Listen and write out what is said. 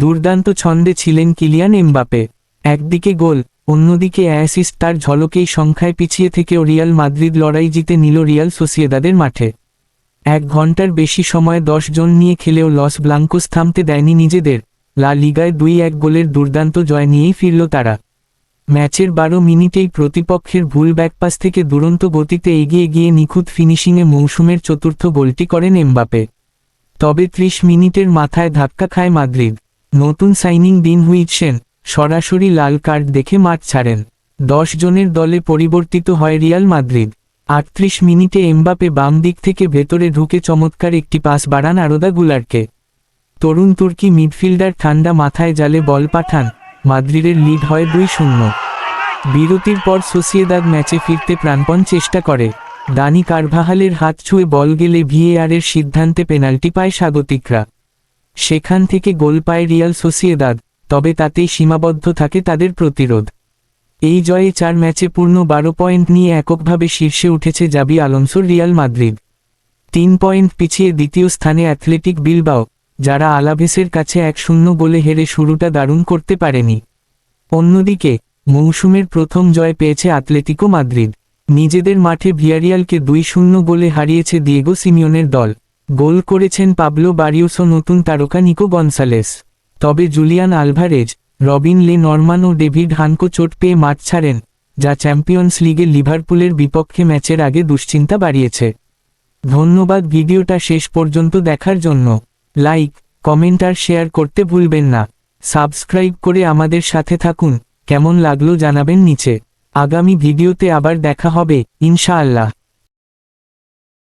দুর্দান্ত ছন্দে ছিলেন কিলিয়ান এমবাপে একদিকে গোল, অন্যদিকে অ্যাসিস্ট তার ঝলকেই সংখ্যায় পিছিয়ে থেকেও রিয়াল মাদ্রিদ লড়াই জিতে নিল রিয়াল সোসিয়েদাদের মাঠে। এক ঘণ্টার বেশি সময় দশ জন নিয়ে খেলেও লস ব্লাঙ্কোস থামতে দেয়নি নিজেদের। লা লিগায় দুই এক গোলের দুর্দান্ত জয় নিয়েই ফিরল তারা। ম্যাচের বারো মিনিটেই প্রতিপক্ষের ভুল ব্যাকপাস থেকে দুরন্ত গতিতে এগিয়ে গিয়ে নিখুঁত ফিনিশিংয়ে মৌসুমের চতুর্থ গোলটি করেন এমবাপে তবে ত্রিশ মিনিটের মাথায় ধাক্কা খায় মাদ্রিদ। নতুন সাইনিং দিন হুইটসেন সরাসরি লাল কার্ড দেখে মাঠ ছাড়েন। দশ জনের দলে পরিবর্তিত হয় রিয়াল মাদ্রিদ। আটত্রিশ মিনিটে এমবাপে বাম দিক থেকে ভেতরে ঢুকে চমৎকার একটি পাস বাড়ান আরোদা গুলারকে। তরুণ তুর্কি মিডফিল্ডার ঠান্ডা মাথায় জালে বল পাঠান, মাদ্রিদের লিড হয় দুই শূন্য। বিরতির পর সোসিয়েদাদ ম্যাচে ফিরতে প্রাণপণ চেষ্টা করে। দানি কারভাহালের হাত ছুঁয়ে বল গেলে ভিএআরের সিদ্ধান্তে পেনাল্টি পায় স্বাগতিকরা। সেখান থেকে গোল পায় রিয়াল সোসিয়েদাদ, তবে তাতেই সীমাবদ্ধ থাকে তাদের প্রতিরোধ। এই জয়ে চার ম্যাচে পূর্ণ বারো পয়েন্ট নিয়ে এককভাবে শীর্ষে উঠেছে জাবি আলমসোর রিয়াল মাদ্রিদ। তিন পয়েন্ট পিছিয়ে দ্বিতীয় স্থানে অ্যাথলেটিক বিলবাও, যারা আলাভেসের কাছে এক শূন্য গোলে হেরে শুরুটা দারুণ করতে পারেনি। অন্যদিকে, মৌসুমের প্রথম জয় পেয়েছে আতলেতিকো মাদ্রিদ। নিজেদের মাঠে ভিয়ারিয়ালকে দুই শূন্য গোলে হারিয়েছে দিয়েগো সিমিয়নের দল। গোল করেছেন পাবলো বারিওসো নতুন তারকা নিকো গনসালেস। তবে Julian Alvarez, Robin Le Normand ও ডেভিড হানকো চোট পেয়ে মাঠ ছাড়েন, যা চ্যাম্পিয়ন্স লিগে লিভারপুলের বিপক্ষে ম্যাচের আগে দুশ্চিন্তা বাড়িয়েছে। ধন্যবাদ ভিডিওটা শেষ পর্যন্ত দেখার জন্য। লাইক, কমেন্ট আর শেয়ার করতে ভুলবেন না। সাবস্ক্রাইব করে আমাদের সাথে থাকুন, কেমন লাগল জানাবেন নিচে। আগামী ভিডিওতে আবার দেখা হবে, ইনশাআল্লাহ।